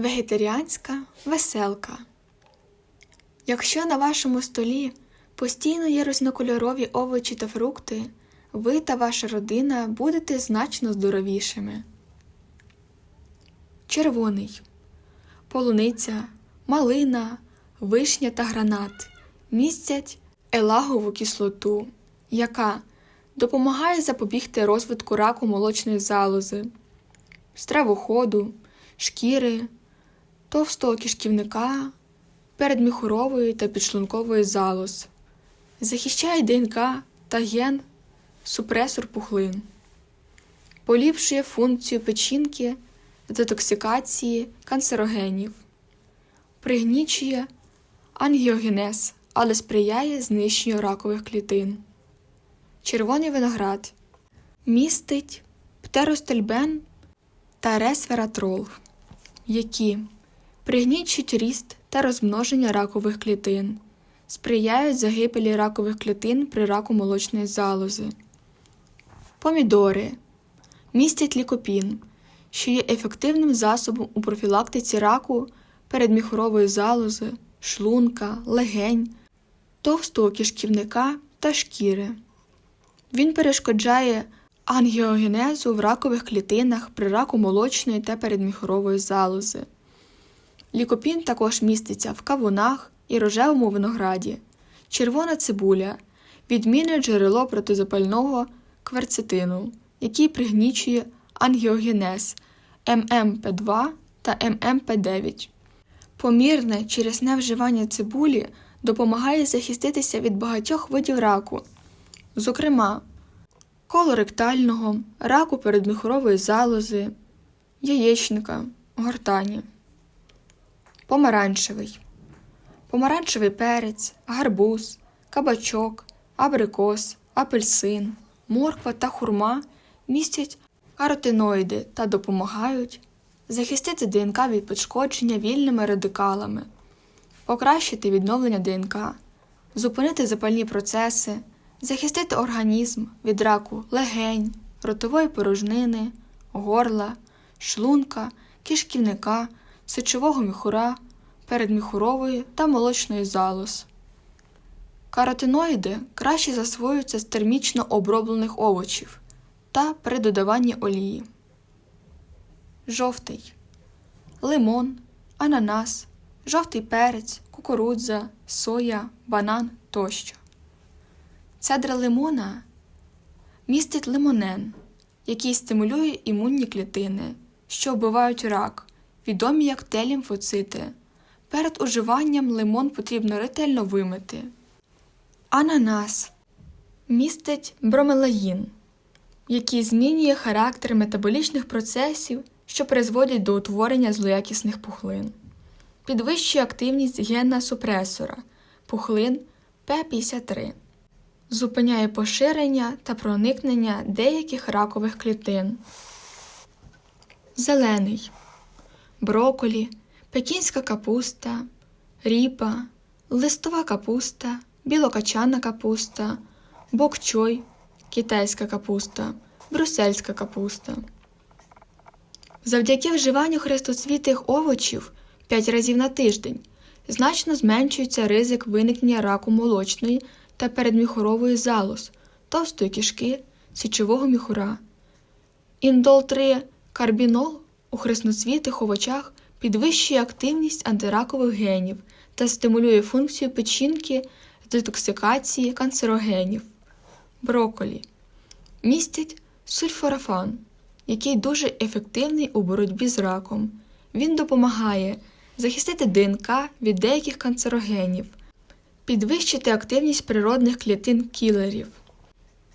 Вегетаріанська веселка. Якщо на вашому столі постійно є різнокольорові овочі та фрукти, ви та ваша родина будете значно здоровішими. Червоний. Полуниця, малина, вишня та гранат містять елагову кислоту, яка допомагає запобігти розвитку раку молочної залози, стравоходу, шкіри, товстого кишківника, передміхурової та підшлункової залоз, захищає ДНК та ген супресор пухлин, поліпшує функцію печінки детоксикації канцерогенів, пригнічує ангіогенез, але сприяє знищенню ракових клітин. Червоний виноград. Містить птеростельбен та ресвератрол, які пригнічують ріст та розмноження ракових клітин, сприяють загибелі ракових клітин при раку молочної залози. Помідори містять лікопін, що є ефективним засобом у профілактиці раку передміхорової залози, шлунка, легень, товстого кишківника та шкіри. Він перешкоджає ангіогенезу в ракових клітинах при раку молочної та передміхорової залози. Лікопін також міститься в кавунах і рожевому винограді, червона цибуля, відмінне джерело протизапального кверцетину, який пригнічує ангіогенез ММП2 та ММП9. Помірне через невживання цибулі допомагає захиститися від багатьох видів раку, зокрема колоректального, раку передміхорової залози, яєчника, гортані. Помаранчевий. Помаранчевий перець, гарбуз, кабачок, абрикос, апельсин, морква та хурма містять каротиноїди та допомагають захистити ДНК від пошкодження вільними радикалами, покращити відновлення ДНК, зупинити запальні процеси, захистити організм від раку легень, ротової порожнини, горла, шлунка, кишківника, сечового міхура, передміхурової та молочної залоз. Каротиноїди краще засвоюються з термічно оброблених овочів та при додаванні олії. Жовтий лимон, ананас, жовтий перець, кукурудза, соя, банан тощо. Цедра лимона містить лимонен, який стимулює імунні клітини, що вбивають рак, відомі як Т-лімфоцити. Перед уживанням лимон потрібно ретельно вимити. Ананас містить бромелаїн, який змінює характер метаболічних процесів, що призводять до утворення злоякісних пухлин, підвищує активність генна супресора пухлин П53, зупиняє поширення та проникнення деяких ракових клітин. Зелений броколі, пекінська капуста, ріпа, листова капуста, білокачана капуста, бокчой, китайська капуста, брюссельська капуста. Завдяки вживанню хрестоцвітих овочів 5 разів на тиждень значно зменшується ризик виникнення раку молочної та передміхорової залоз, товстої кишки, січового міхура. Індол 3 карбінол у хресноцвітих овочах підвищує активність антиракових генів та стимулює функцію печінки з детоксикації канцерогенів. Броколі містять сульфорафан, який дуже ефективний у боротьбі з раком. Він допомагає захистити ДНК від деяких канцерогенів, підвищити активність природних клітин кілерів,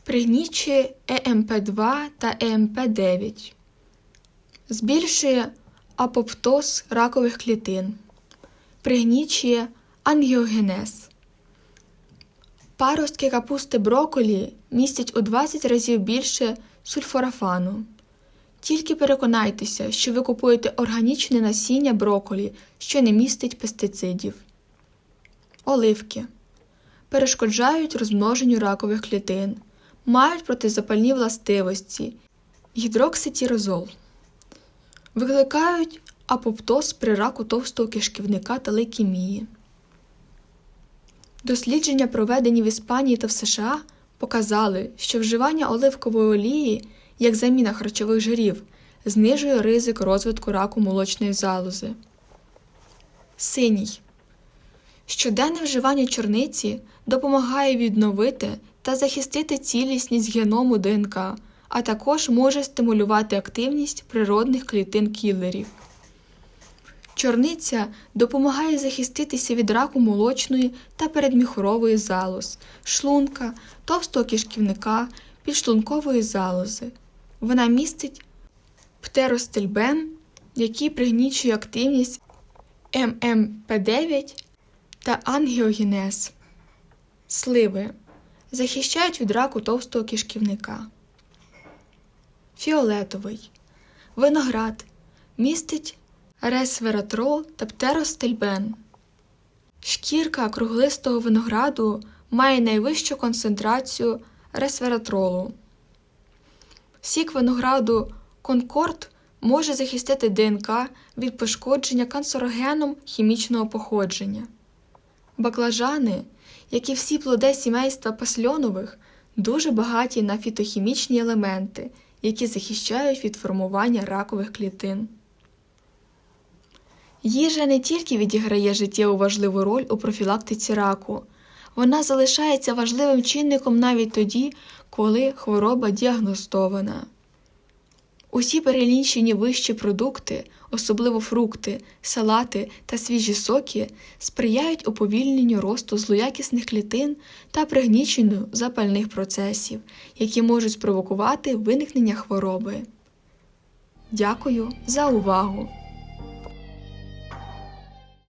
пригнічує ЕМП2 та ЕМП9, збільшує апоптоз ракових клітин, пригнічує ангіогенез. Паростки капусти броколі містять у 20 разів більше сульфорафану. Тільки переконайтеся, що ви купуєте органічне насіння броколі, що не містить пестицидів. Оливки перешкоджають розмноженню ракових клітин, мають протизапальні властивості, гідрокситірозол, викликають апоптоз при раку товстого кишківника та лейкемії. Дослідження, проведені в Іспанії та в США, показали, що вживання оливкової олії як заміна харчових жирів знижує ризик розвитку раку молочної залози. Синій. Щоденне вживання чорниці допомагає відновити та захистити цілісність геному ДНК, а також може стимулювати активність природних клітин кілерів. Чорниця допомагає захиститися від раку молочної та передміхорової залоз, шлунка, товстого кишківника, підшлункової залози. Вона містить птеростельбен, який пригнічує активність ММП9 та ангіогенез. Сливи захищають від раку товстого кишківника. Фіолетовий виноград містить ресвератрол та птеростельбен. Шкірка круглистого винограду має найвищу концентрацію ресвератролу. Сік винограду Конкорд може захистити ДНК від пошкодження канцерогеном хімічного походження. Баклажани, як і всі плоди сімейства пасльонових, дуже багаті на фітохімічні елементи, які захищають від формування ракових клітин. Їжа не тільки відіграє життєву важливу роль у профілактиці раку, вона залишається важливим чинником навіть тоді, коли хвороба діагностована. Усі перелічені вищі продукти, особливо фрукти, салати та свіжі соки, сприяють уповільненню росту злоякісних клітин та пригніченню запальних процесів, які можуть спровокувати виникнення хвороби. Дякую за увагу!